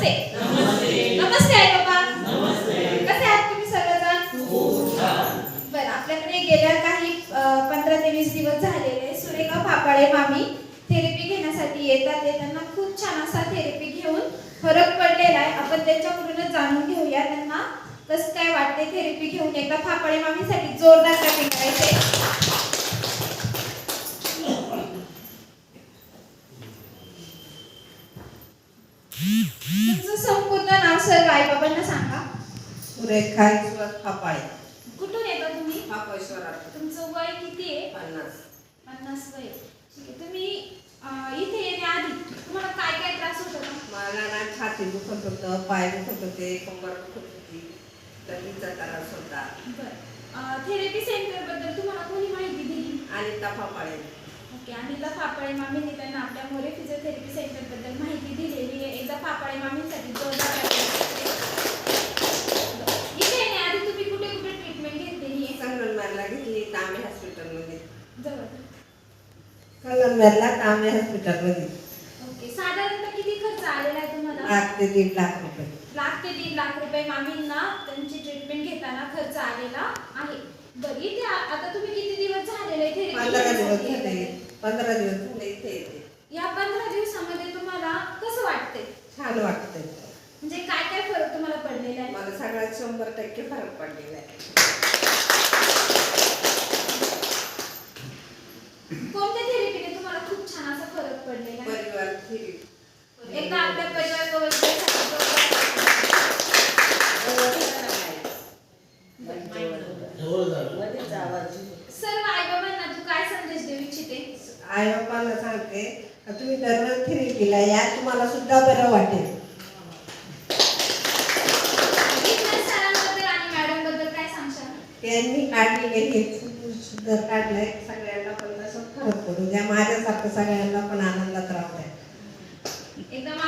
नमस्ते. नमस्ते आई बाबा. कसे आहात तुम्ही सर्वजण? बरं आपल्याकडे गेल्या काही पंधरा ते वीस दिवस झालेले सुरेखा फापाळे मामी थेरपी घेण्यासाठी येतात ते त्यांना खूप छान असा थेरपी घेऊन फरक पडलेला आहे. आपण त्यांच्याकडूनच जाणून घेऊया त्यांना कसं काय वाटते थेरपी घेऊन. एकदा फापाळे मामीसाठी जोरदार आई बाबांना सांगा सुरेखा ईश्वर फापाळे कुठून येता तुम्ही? फापेश्वरात तुमचं वय किती आहे? पन्नास. पन्नास वय. ठीक आहे तुम्ही अं, इथे येण्याआधी तुम्हाला काय काय त्रास होत होता? मला ना छाती दुखत होतं पाय दुखत होते कंबर दुखत होती. तरीचा त्रास होता. बरं. थेरपी सेंटरबद्दल तुम्हाला कोणी माहिती दिली? आणि फापाळे ओके अनिला फापाळे मामींनी त्यांना आपल्या मोरे फिजिओथेरपी सेंटरबद्दल माहिती दिलेली आहे एकदा फापाळे मामींसाठी जोरदार टाळ्या वाजवा. बरं. इथे येण्याआधी तुम्ही कुठे कुठे ट्रीटमेंट घेतलेली आहे संगमनेरला घेतली तांबे हॉस्पिटलमध्ये संगमनेरला तांबे हॉस्पिटलमध्ये ओके साधारणतः किती खर्च आलेला आहे तुम्हाला? लाख ते दीड लाख रुपये. लाख ते दीड लाख रुपये मामींना त्यांची ट्रीटमेंट घेताना खर्च आलेला आहे. बरं आ- आता तुम्ही किती दिवस झालेले इथे पंधरा दिवस झाले? पंधरा दिवस झाले इथे येते या पंधरा दिवसामध्ये तुम्हाला कसं वाटतंय? छान वाटतंय. म्हणजे काय काय फरक तुम्हाला पडलेला आहे? मला सगळ्यात शंभर टक्के फरक पडलेला आहे कोणत्या थेरपीने तुम्हाला खूप छान असा फरक पडलेला आहे परिवार फिरी एकदा आपल्या परिवार सर्व तू काय संदेश देऊ इच्छिते? आई बाबांना सांगते का तुम्ही दररोज थेरपीला या तुम्हाला सुद्धा बरं वाटेल. इथल्या सरांबद्दल आणि मॅडमबद्दल काय सांगशाल? त्यांनी काढलेले हे सुंदर काढलंय सगळ्यांना. फरक पडू द्या माझ्यासारखं सगळ्यांना पण आनंदात राहू द्या. एकदम